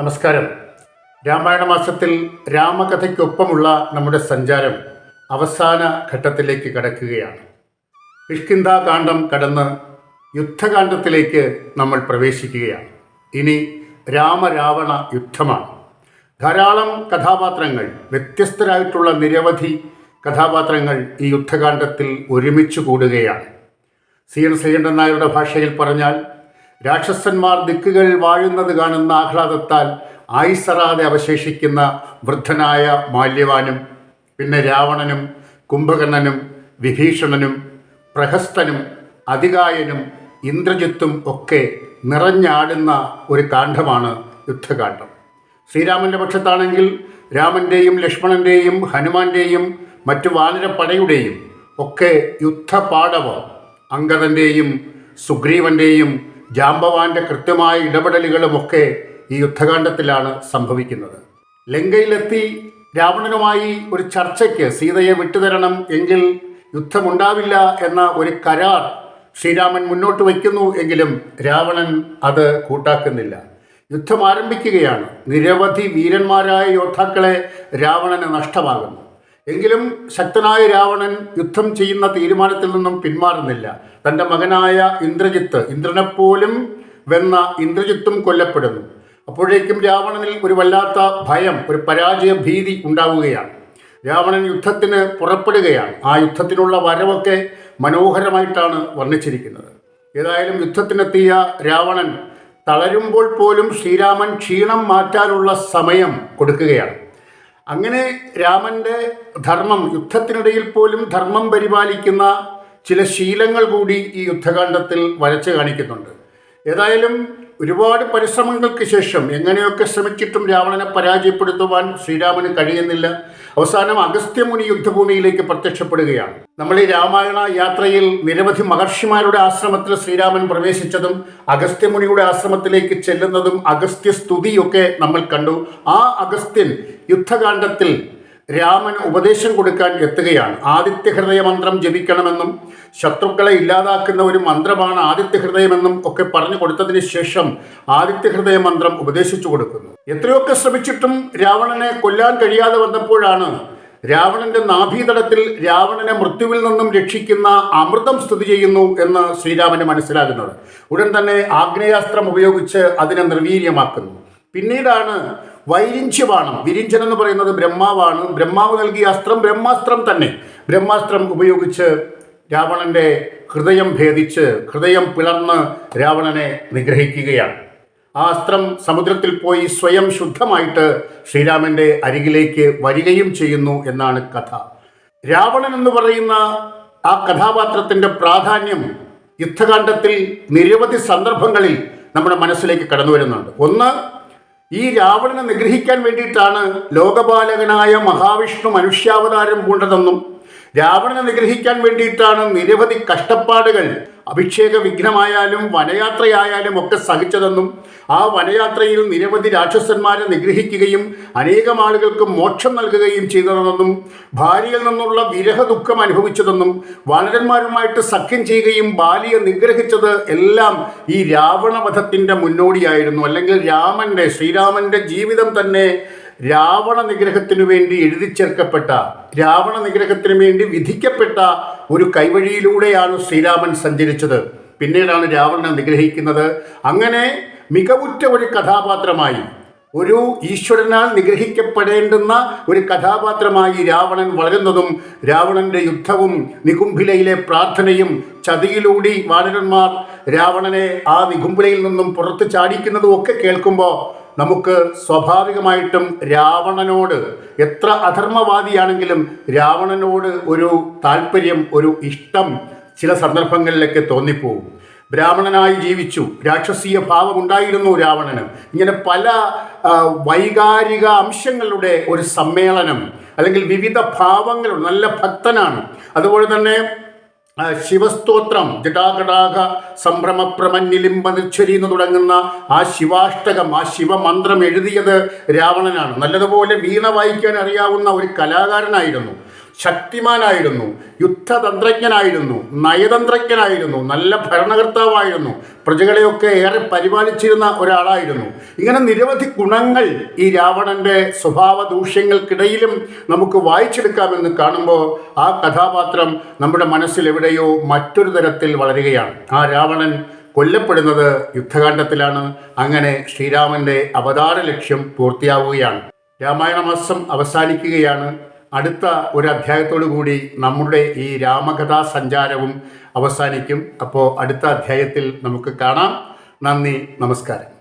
നമസ്കാരം. രാമായണ മാസത്തിൽ രാമകഥയ്ക്കൊപ്പമുള്ള നമ്മുടെ സഞ്ചാരം അവസാന ഘട്ടത്തിലേക്ക് കടക്കുകയാണ്. കിഷ്കിന്ധാകാന്ഡം കടന്ന് യുദ്ധകാന്ഡത്തിലേക്ക് നമ്മൾ പ്രവേശിക്കുകയാണ്. ഇനി രാമരാവണ യുദ്ധമാണ്. ധാരാളം കഥാപാത്രങ്ങൾ വ്യത്യസ്തരായിട്ടുള്ള നിരവധി കഥാപാത്രങ്ങൾ ഈ യുദ്ധകാന്ഡത്തിൽ ഒരുമിച്ച് കൂടുകയാണ്. സി എൻ ശ്രീകണ്ഠൻ നായരുടെ ഭാഷയിൽ പറഞ്ഞാൽ രാക്ഷസന്മാർ ദിക്കുകൾ വാഴുന്നത് കാണുന്ന ആഹ്ലാദത്താൽ ആയിസറാതെ അവശേഷിക്കുന്ന വൃദ്ധനായ മാല്യവാനും പിന്നെ രാവണനും കുംഭകർണനും വിഭീഷണനും പ്രഹസ്തനും അതികായനും ഇന്ദ്രജിത്തും ഒക്കെ നിറഞ്ഞാടുന്ന ഒരു കാണ്ഡമാണ് യുദ്ധകാണ്ഡം ശ്രീരാമന്റെ പക്ഷത്താണെങ്കിൽ രാമന്റെയും ലക്ഷ്മണന്റെയും ഹനുമാന്റെയും മറ്റു വാനരപ്പടയുടെയും ഒക്കെ യുദ്ധപാടവം അങ്കദന്റെയും സുഗ്രീവന്റെയും ജാമ്പവാന്റെ കൃത്യമായ ഇടപെടലുകളുമൊക്കെ ഈ യുദ്ധകാന്ഡത്തിലാണ് സംഭവിക്കുന്നത്. ലങ്കയിലെത്തി രാവണനുമായി ഒരു ചർച്ചയ്ക്ക് സീതയെ വിട്ടുതരണം എങ്കിൽ യുദ്ധമുണ്ടാവില്ല എന്ന ഒരു കരാർ ശ്രീരാമൻ മുന്നോട്ട് വയ്ക്കുന്നു എങ്കിലും രാവണൻ അത് കൂട്ടാക്കുന്നില്ല. യുദ്ധം ആരംഭിക്കുകയാണ് നിരവധി വീരന്മാരായ യോദ്ധാക്കളെ രാവണന് നഷ്ടമാകുന്നു. എങ്കിലും ശക്തനായ രാവണൻ യുദ്ധം ചെയ്യുന്ന തീരുമാനത്തിൽ നിന്നും പിന്മാറുന്നില്ല. തന്റെ മകനായ ഇന്ദ്രജിത്ത് ഇന്ദ്രനെപ്പോലും വെന്ന ഇന്ദ്രജിത്തും കൊല്ലപ്പെടുന്നു. അപ്പോഴേക്കും രാവണനിൽ ഒരു വല്ലാത്ത ഭയം ഒരു പരാജയ ഭീതി ഉണ്ടാവുകയാണ്. രാവണൻ യുദ്ധത്തിന് പുറപ്പെടുകയാണ്. ആ യുദ്ധത്തിനുള്ള വരവൊക്കെ മനോഹരമായിട്ടാണ് വർണിച്ചിരിക്കുന്നത്. ഏതായാലും യുദ്ധത്തിനെത്തിയ രാവണൻ തളരുമ്പോൾ പോലും ശ്രീരാമൻ ക്ഷീണം മാറ്റാനുള്ള സമയം കൊടുക്കുകയാണ്. അങ്ങനെ രാമന്റെ ധർമ്മം യുദ്ധത്തിനിടയിൽ പോലും ധർമ്മം പരിപാലിക്കുന്ന ചില ശീലങ്ങൾ കൂടി ഈ യുദ്ധകാണ്ഡത്തിൽ വരച്ച് കാണിക്കുന്നുണ്ട്. ഏതായാലും ഒരുപാട് പരിശ്രമങ്ങൾക്ക് ശേഷം എങ്ങനെയൊക്കെ ശ്രമിച്ചിട്ടും രാവണനെ പരാജയപ്പെടുത്തുവാൻ ശ്രീരാമന് കഴിയുന്നില്ല. അവസാനം അഗസ്ത്യമുനി യുദ്ധഭൂമിയിലേക്ക് പ്രത്യക്ഷപ്പെടുകയാണ്. നമ്മൾ ഈ രാമായണ യാത്രയിൽ നിരവധി മഹർഷിമാരുടെ ആശ്രമത്തിൽ ശ്രീരാമൻ പ്രവേശിച്ചതും അഗസ്ത്യമുനിയുടെ ആശ്രമത്തിലേക്ക് ചെല്ലുന്നതും അഗസ്ത്യ സ്തുതിയൊക്കെ നമ്മൾ കണ്ടു. ആ അഗസ്ത്യൻ യുദ്ധകാന്ഡത്തിൽ രാമൻ ഉപദേശം കൊടുക്കാൻ എത്തുകയാണ്. ആദിത്യ ഹൃദയ മന്ത്രം ജപിക്കണമെന്നും ശത്രുക്കളെ ഇല്ലാതാക്കുന്ന ഒരു മന്ത്രമാണ് ആദിത്യ ഹൃദയമെന്നും ഒക്കെ പറഞ്ഞു കൊടുത്തതിന് ശേഷം ആദിത്യ ഹൃദയ മന്ത്രം ഉപദേശിച്ചു കൊടുക്കുന്നു. എത്രയൊക്കെ ശ്രമിച്ചിട്ടും രാവണനെ കൊല്ലാൻ കഴിയാതെ വന്നപ്പോഴാണ് രാവണന്റെ നാഭീതടത്തിൽ രാവണനെ മൃത്യുവിൽ നിന്നും രക്ഷിക്കുന്ന അമൃതം സ്ഥിതി ചെയ്യുന്നു എന്ന് ശ്രീരാമന് മനസ്സിലാകുന്നത്. ഉടൻ തന്നെ ആഗ്നേയാസ്ത്രം ഉപയോഗിച്ച് അതിനെ നിർവീര്യമാക്കുന്നു. പിന്നീടാണ് വൈരിഞ്ചിവാണം വിരിഞ്ചൻ എന്ന് പറയുന്നത് ബ്രഹ്മാവാണ്. ബ്രഹ്മാവ് നൽകിയ അസ്ത്രം ബ്രഹ്മാസ്ത്രം തന്നെ. ബ്രഹ്മാസ്ത്രം ഉപയോഗിച്ച് രാവണന്റെ ഹൃദയം ഭേദിച്ച് ഹൃദയം പിളർന്ന് രാവണനെ നിഗ്രഹിക്കുകയാണ്. ആ അസ്ത്രം സമുദ്രത്തിൽ പോയി സ്വയം ശുദ്ധമായിട്ട് ശ്രീരാമന്റെ അരികിലേക്ക് വരികയും ചെയ്യുന്നു എന്നാണ് കഥ. രാവണൻ എന്ന് പറയുന്ന ആ കഥാപാത്രത്തിന്റെ പ്രാധാന്യം യുദ്ധകാന്ഡത്തിൽ നിരവധി സന്ദർഭങ്ങളിൽ നമ്മുടെ മനസ്സിലേക്ക് കടന്നു വരുന്നുണ്ട് ഒന്ന് ഈ രാവണനെ നിഗ്രഹിക്കാൻ വേണ്ടിയിട്ടാണ് ലോകപാലകനായ മഹാവിഷ്ണു മനുഷ്യാവതാരം പൂണ്ടതെന്നും രാവണനെ നിഗ്രഹിക്കാൻ വേണ്ടിയിട്ടാണ് നിരവധി കഷ്ടപ്പാടുകൾ അഭിഷേക വിഘ്നമായാലും വനയാത്രയായാലും ഒക്കെ സഹിച്ചതെന്നും ആ വനയാത്രയിൽ നിരവധി രാക്ഷസന്മാരെ നിഗ്രഹിക്കുകയും അനേകം ആളുകൾക്ക് മോക്ഷം നൽകുകയും ചെയ്തതെന്നും ഭാര്യയിൽ നിന്നുള്ള വിരഹ ദുഃഖം അനുഭവിച്ചതെന്നും വാനരന്മാരുമായിട്ട് സഖ്യം ചെയ്യുകയും ബാലിയെ നിഗ്രഹിച്ചത് എല്ലാം ഈ രാവണവധത്തിന്റെ മുന്നോടിയായിരുന്നു. അല്ലെങ്കിൽ രാമന്റെ ശ്രീരാമന്റെ ജീവിതം തന്നെ രാവണ നിഗ്രഹത്തിനു വേണ്ടി എഴുതി ചേർക്കപ്പെട്ട രാവണ നിഗ്രഹത്തിനു വേണ്ടി വിധിക്കപ്പെട്ട ഒരു കൈവഴിയിലൂടെയാണ് ശ്രീരാമൻ സഞ്ചരിച്ചത്. പിന്നീടാണ് രാവണനെ നിഗ്രഹിക്കുന്നത്. അങ്ങനെ മികവുറ്റ ഒരു കഥാപാത്രമായി ഒരു ഈശ്വരനാൽ നിഗ്രഹിക്കപ്പെടേണ്ടുന്ന ഒരു കഥാപാത്രമായി രാവണൻ വളരുന്നതും രാവണന്റെ യുദ്ധവും നികുംഭിലയിലെ പ്രാർത്ഥനയും ചതിയിലൂടി വാനരന്മാർ രാവണനെ ആ നികുംഭിലയിൽ നിന്നും പുറത്ത് ചാടിക്കുന്നതും ഒക്കെ കേൾക്കുമ്പോൾ നമുക്ക് സ്വാഭാവികമായിട്ടും രാവണനോട് എത്ര അധർമ്മവാദിയാണെങ്കിലും രാവണനോട് ഒരു താല്പര്യം ഒരു ഇഷ്ടം ചില സന്ദർഭങ്ങളിലൊക്കെ തോന്നിപ്പോവും. ബ്രാഹ്മണനായി ജീവിച്ചു രാക്ഷസീയ ഭാവമുണ്ടായിരുന്നു രാവണന്. ഇങ്ങനെ പല വൈകാരിക അംശങ്ങളുടെ ഒരു സമ്മേളനം അല്ലെങ്കിൽ വിവിധ ഭാവങ്ങൾ നല്ല ഭക്തനാണ്. അതുപോലെ തന്നെ ശിവസ്തോത്രം ജടാകടാക സംഭ്രമപ്രമന്യലിംബനിച്ഛരി എന്ന് തുടങ്ങുന്ന ആ ശിവാഷ്ടകം ആ ശിവമന്ത്രം എഴുതിയത് രാവണനാണ്. നല്ലതുപോലെ വീണ വായിക്കാൻ അറിയാവുന്ന ഒരു കലാകാരനായിരുന്നു. ശക്തിമാനായിരുന്നു യുദ്ധതന്ത്രജ്ഞനായിരുന്നു നയതന്ത്രജ്ഞനായിരുന്നു നല്ല ഭരണകർത്താവായിരുന്നു പ്രജകളെയൊക്കെ ഏറെ പരിപാലിച്ചിരുന്ന ഒരാളായിരുന്നു. ഇങ്ങനെ നിരവധി ഗുണങ്ങൾ ഈ രാവണന്റെ സ്വഭാവ ദൂഷ്യങ്ങൾക്കിടയിലും നമുക്ക് വായിച്ചെടുക്കാമെന്ന് കാണുമ്പോൾ ആ കഥാപാത്രം നമ്മുടെ മനസ്സിൽ എവിടെയോ മറ്റൊരു തരത്തിൽ വളരുകയാണ്. ആ രാവണൻ കൊല്ലപ്പെടുന്നത് യുദ്ധകാണ്ഡത്തിലാണ്. അങ്ങനെ ശ്രീരാമന്റെ അവതാര ലക്ഷ്യം പൂർത്തിയാവുകയാണ്. രാമായണ മാസം അവസാനിക്കുകയാണ്. അടുത്ത ഒരു അധ്യായത്തോടു കൂടി നമ്മുടെ ഈ രാമകഥാ സഞ്ചാരവും അവസാനിക്കും. അപ്പോൾ അടുത്ത അധ്യായത്തിൽ നമുക്ക് കാണാം. നന്ദി നമസ്കാരം.